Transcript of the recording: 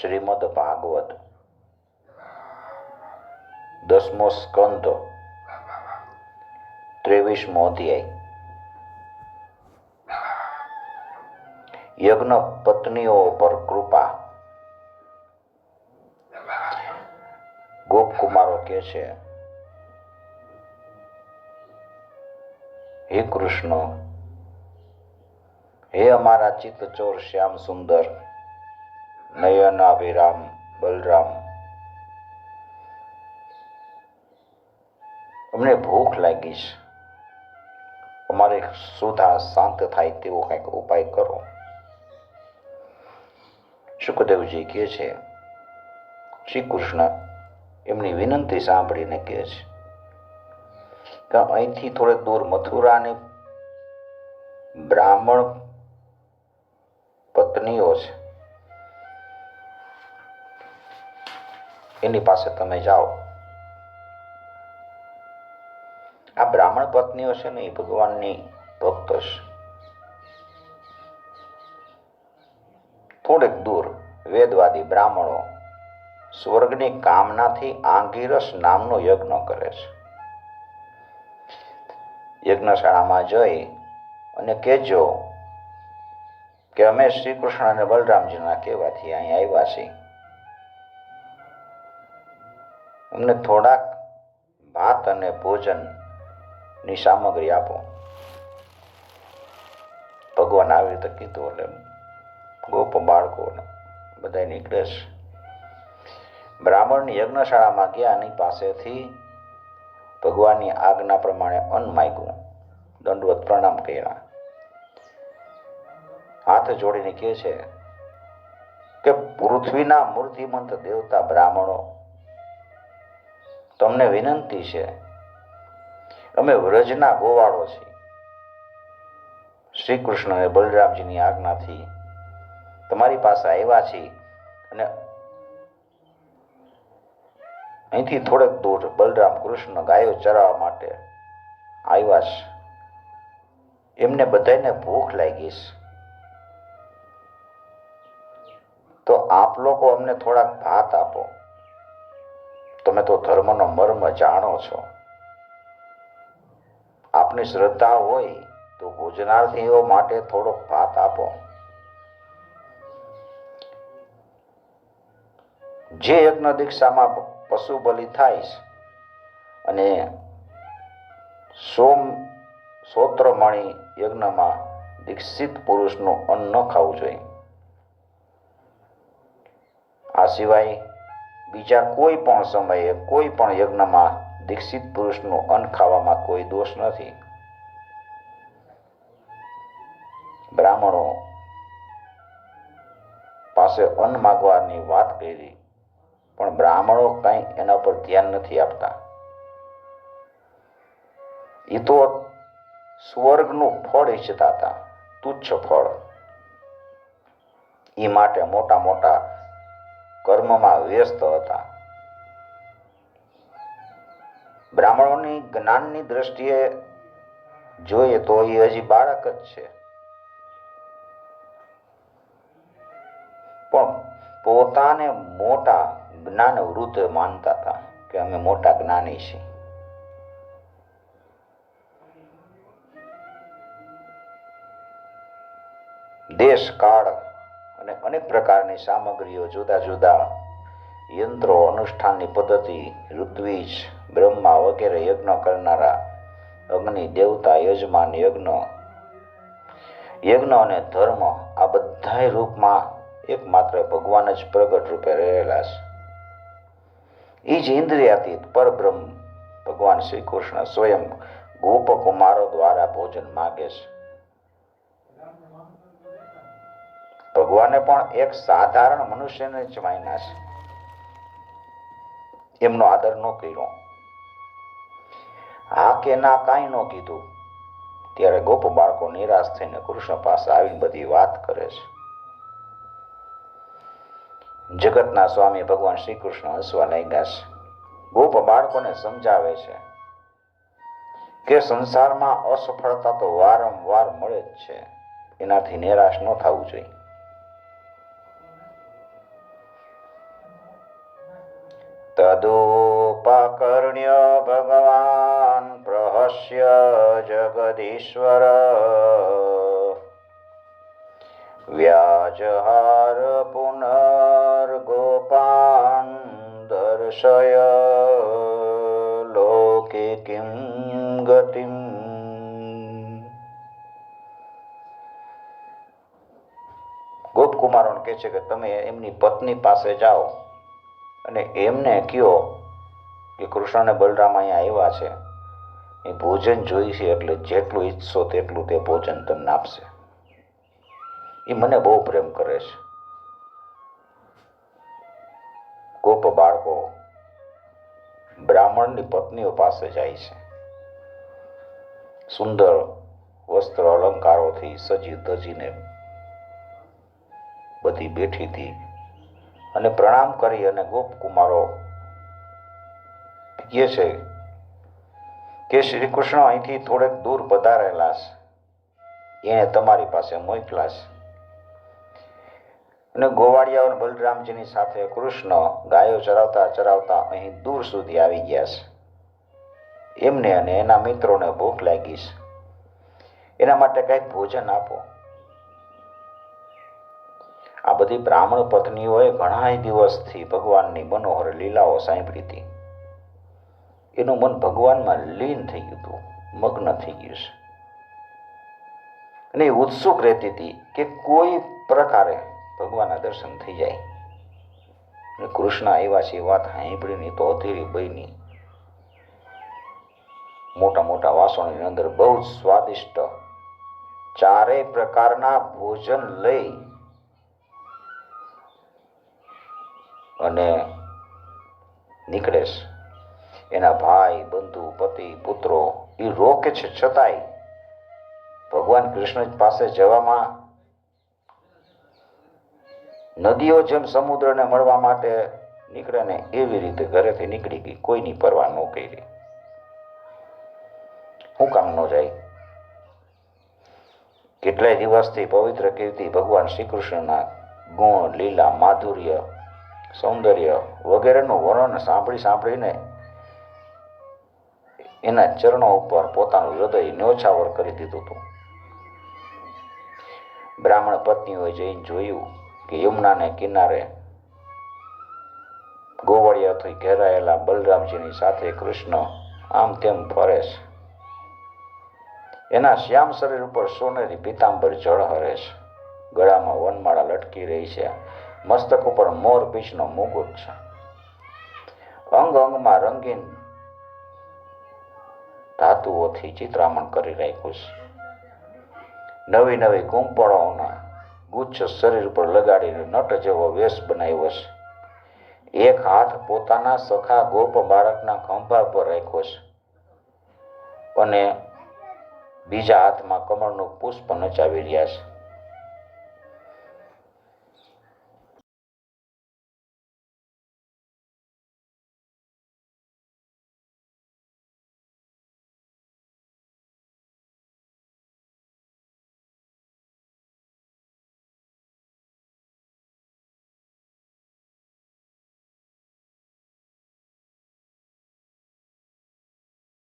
શ્રીમદ ભાગવત. દસમો સ્કંદ. ત્રેવીસમો અધ્યાય. યજ્ઞ પત્નીઓ પર કૃપા. ગોપકુમારો કે છે, હે કૃષ્ણ, હે અમારા ચિત્તચોર શ્યામ સુંદર નયનાભિરામ બલરામ અમને ભૂખ લાગી છે. અમારે સુધા શાંત થાય તેવો કંઈક ઉપાય કરો. સુખદેવજી કહે છે, શ્રી કૃષ્ણ, એમની વિનંતી સાંભળીને કહે છે કે અહીંથી થોડે દૂર મથુરાની બ્રાહ્મણ પત્નીઓ છે. એની પાસે તમે જાઓ. આ બ્રાહ્મણ પત્નીઓ છે ને એ ભગવાનની ભક્તો છે. થોડેક દૂર વેદવાદી બ્રાહ્મણો સ્વર્ગની કામનાથી આંગીરસ નામનો યજ્ઞ કરે છે. યજ્ઞશાળામાં જઈ અને કહેજો કે અમે શ્રી કૃષ્ણ અને બલરામજીના કહેવાથી અહીં આવ્યા છીએ. અમને થોડાક ભાત અને ભોજનની સામગ્રી આપો. ભગવાન આવી રીતે કીધું એટલે ગોપ બાળકો બધા નીકળે છે. બ્રાહ્મણની યજ્ઞશાળામાં ગયા એની પાસેથી ભગવાનની આજ્ઞા પ્રમાણે અન્ન માગ્યું. દંડવત પ્રણામ કર્યા. હાથ જોડીને કહે છે કે પૃથ્વીના મૂર્તિમંત દેવતા બ્રાહ્મણો તમને વિનંતી છે. અમે વ્રજના ગોવાળો છીએ. શ્રી કૃષ્ણ અને બલરામજીની આજ્ઞાથી તમારી પાસે આવ્યા છીએ અને અહીંથી થોડેક દૂર બલરામ કૃષ્ણ ગાયો ચરાવવા માટે આવ્યા છે. એમને બધાને ભૂખ લાગી છે. તો આપ લોકો અમને થોડાક ભાત આપો. તમે તો ધર્મનો મર્મ જાણો છો. આપની શ્રદ્ધા હોય તો ભોજનાર્થીઓ માટે થોડોક ભાત આપો. જે યજ્ઞ દીક્ષામાં પશુ બલિ થાય અને સોમ સોત્રમણી યજ્ઞમાં દીક્ષિત પુરુષનું અન્ન ન ખાવું જોઈએ. આ સિવાય બીજા કોઈ પણ સમયે, કોઈ પણ યજ્ઞમાં દીક્ષિત પુરુષનું અન્ન ખાવામાં કોઈ દોષ નથી. બ્રાહ્મણો પાસે અન્ન માગવાની વાત કરી, પણ બ્રાહ્મણો કંઈ એના પર ધ્યાન નથી આપતા. એ તો સ્વર્ગનું ફળ ઈચ્છતા હતા, તુચ્છ ફળ. એ માટે મોટા મોટા કર્મમાં વ્યસ્ત હતા. બ્રાહ્મણોની જ્ઞાનની દ્રષ્ટિએ જોઈએ તો એ હજી બાળક જ છે. પણ પોતાને મોટા જ્ઞાન વૃદ્ધ માનતા હતા કે અમે મોટા જ્ઞાની છીએ. દેશ કાળ અને અનેક પ્રકારની સામગ્રીઓ જુદા જુદા યંત્રો, અનુષ્ઠાનની પદ્ધતિ, ઋત્વિજ, બ્રહ્મા વગેરે યજ્ઞ કરનારા અગ્નિ, દેવતા, યજમાન, યજ્ઞ. યજ્ઞ અને ધર્મ આ બધા રૂપમાં એકમાત્ર ભગવાન જ પ્રગટ રૂપે રહેલા છે. એ જ ઇન્દ્રિયાતીત પરબ્રહ્મ ભગવાન શ્રી કૃષ્ણ સ્વયં ગોપકુમારો દ્વારા ભોજન માગે છે. ભગવાને પણ એક સાધારણ મનુષ્યને જ માન્યા છે. એમનો આદર ન કર્યો. હા કે ના કાંઈ ન કીધું. ત્યારે ગોપ બાળકો નિરાશ થઈને કૃષ્ણ પાસે આવીને બધી વાત કરે છે. જગતના સ્વામી ભગવાન શ્રી કૃષ્ણ હસવા લાગ્યા છે. ગોપ બાળકોને સમજાવે છે કે સંસારમાં અસફળતા તો વારંવાર મળે જ છે. એનાથી નિરાશ ન થવું જોઈએ. તદોપાકર્ણ્ય ભગવાન પ્રહસ્ય જગદીશ્વર વ્યાજહાર પુનર્ગોપાન દર્શય લોકે કિં ગતિમ ગોપકુમારોને કહે છે કે તમે એમની પત્ની પાસે જાઓ અને એમને કહો કે કૃષ્ણ અને બલરામ અહીંયા આવ્યા છે. એ ભોજન જોઈ છે એટલે જેટલું ઈચ્છો તેટલું તે ભોજન તમને આપશે. એ મને બહુ પ્રેમ કરે છે. ગોપ બાળકો, બ્રાહ્મણની પત્નીઓ પાસે જાય છે. સુંદર વસ્ત્ર અલંકારોથી સજી ધજીને બધી બેઠી હતી. અને પ્રણામ કરી અને ગોપકુમારો કહે છે કે શ્રી કૃષ્ણ અહીંથી થોડેક દૂર પધારેલા છે. એને તમારી પાસે મોકલા અને ગોવાળિયાઓ બલરામજીની સાથે કૃષ્ણ ગાયો ચરાવતા ચરાવતા અહીં દૂર સુધી આવી ગયા છે. એમને અને એના મિત્રોને ભૂખ લાગી છે. એના માટે કંઈક ભોજન આપો. આ બધી બ્રાહ્મણ પત્નીઓએ ઘણા દિવસથી ભગવાનની મનોહર લીલાઓ સાંભળી હતી. એનું મન ભગવાનમાં લીન થઈ ગયું હતું, મગ્ન થઈ ગયું છે. અને ઉત્સુક રહેતી હતી કે કોઈ પ્રકારે ભગવાનના દર્શન થઈ જાય. કૃષ્ણ આવ્યા છે વાત સાંભળીની તો અધીરી બની. મોટા મોટા વાસણની અંદર બહુ સ્વાદિષ્ટ ચારેય પ્રકારના ભોજન લઈ અને નીકળેશ એના ભાઈ, બંધુ, પતિ, પુત્રો, એ રોકે છે છતાંય. ભગવાન કૃષ્ણ પાસે જવામાં નદીઓ જેમ સમુદ્રને મળવા માટે નીકળે ને એવી રીતે ઘરેથી નીકળી ગઈ. કોઈની પરવા ન કરી. હું કામ ન જાય. કેટલાય દિવસથી પવિત્ર કીર્તિ ભગવાન શ્રી કૃષ્ણના ગુણ, લીલા, માધુર્ય સૌંદર્ય વગેરેનું વર્ણન સાંભળી સાંભળીને એના ચરણો ઉપર પોતાનું હૃદય ન્યોછાવર કરી દીધું હતું. બ્રાહ્મણ પત્નીઓએ જઈને જોયું કે યમુનાને કિનારે ગોવાળિયાથી ઘેરાયેલા બલરામજીની સાથે કૃષ્ણ આમ તેમ ફરે છે. એના શ્યામ શરીર ઉપર સોનેરી પીતાંબર જળ હરે છે. ગળામાં વનમાળા લટકી રહી છે. મસ્તક ઉપર મોર પીછનો મુકુટ છે. અંગ અંગમાં રંગીન ધાતુઓથી ચિત્રામણ કરી રાખ્યું છે. નવી નવી કુંપળોના ગુચ્છ શરીર ઉપર લગાડીને નટ જેવો વેશ બનાવ્યો છે. એક હાથ પોતાના સખા ગોપ બાળકના ખંભા પર રાખ્યો છે અને બીજા હાથમાં કમળનું પુષ્પ નચાવી રહ્યા છે.